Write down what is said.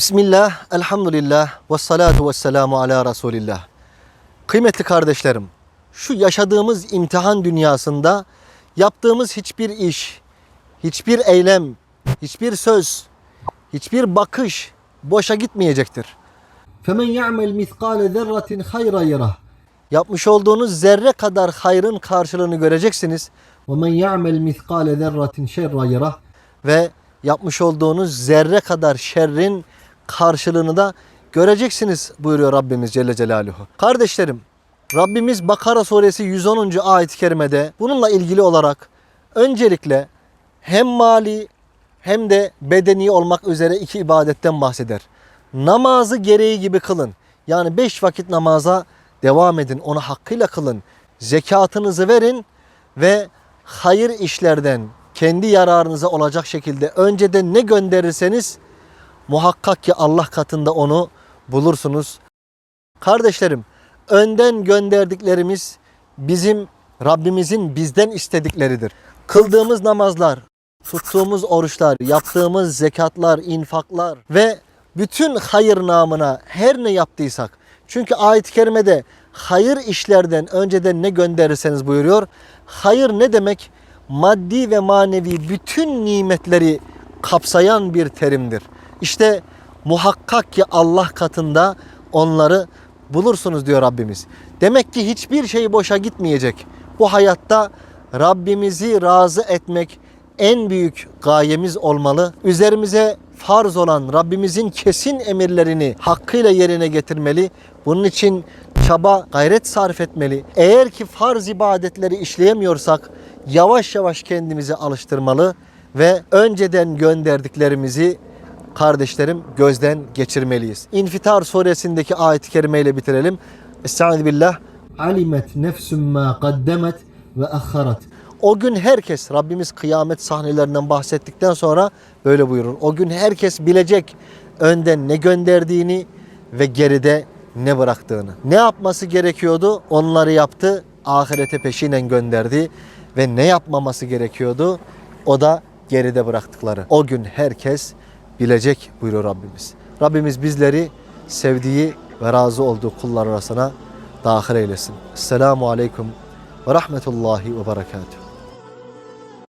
Bismillah, elhamdülillah, ve salatu ve selamu ala Resulillah. Kıymetli kardeşlerim, şu yaşadığımız imtihan dünyasında yaptığımız hiçbir iş, hiçbir eylem, hiçbir söz, hiçbir bakış boşa gitmeyecektir. Femen ya'mel miskale zerratin hayra yarah. Yapmış olduğunuz zerre kadar hayrın karşılığını göreceksiniz. Ve men ya'mel miskale zerratin şerra. Ve yapmış olduğunuz zerre kadar şerrin karşılığını da göreceksiniz buyuruyor Rabbimiz Celle Celaluhu. Kardeşlerim Rabbimiz Bakara suresi 110. ayet-i kerimede bununla ilgili olarak öncelikle hem mali hem de bedeni olmak üzere iki ibadetten bahseder. Namazı gereği gibi kılın. Yani beş vakit namaza devam edin. Onu hakkıyla kılın. Zekatınızı verin ve hayır işlerden kendi yararınıza olacak şekilde önceden ne gönderirseniz muhakkak ki Allah katında onu bulursunuz. Kardeşlerim, önden gönderdiklerimiz bizim Rabbimizin bizden istedikleridir. Kıldığımız namazlar, tuttuğumuz oruçlar, yaptığımız zekatlar, infaklar ve bütün hayır namına her ne yaptıysak. Çünkü ayet-i kerimede hayır işlerden önceden ne gönderirseniz buyuruyor. Hayır ne demek? Maddi ve manevi bütün nimetleri kapsayan bir terimdir. İşte muhakkak ki Allah katında onları bulursunuz diyor Rabbimiz. Demek ki hiçbir şey boşa gitmeyecek. Bu hayatta Rabbimizi razı etmek en büyük gayemiz olmalı. Üzerimize farz olan Rabbimizin kesin emirlerini hakkıyla yerine getirmeli. Bunun için çaba, gayret sarf etmeli. Eğer ki farz ibadetleri işleyemiyorsak yavaş yavaş kendimizi alıştırmalı ve önceden gönderdiklerimizi kardeşlerim gözden geçirmeliyiz. İnfitar suresindeki ayet-i kerimeyle bitirelim. Estaizu billah. Alimet nefsüm ma kaddemet ve akharat. O gün herkes Rabbimiz kıyamet sahnelerinden bahsettikten sonra böyle buyurur. O gün herkes bilecek önden ne gönderdiğini ve geride ne bıraktığını. Ne yapması gerekiyordu? Onları yaptı. Ahirete peşinen gönderdi ve ne yapmaması gerekiyordu? O da geride bıraktıkları. O gün herkes bilecek buyuruyor Rabbimiz. Rabbimiz bizleri sevdiği ve razı olduğu kullar arasına dahil eylesin. Selamu aleyküm ve rahmetullahi ve berekatuhu.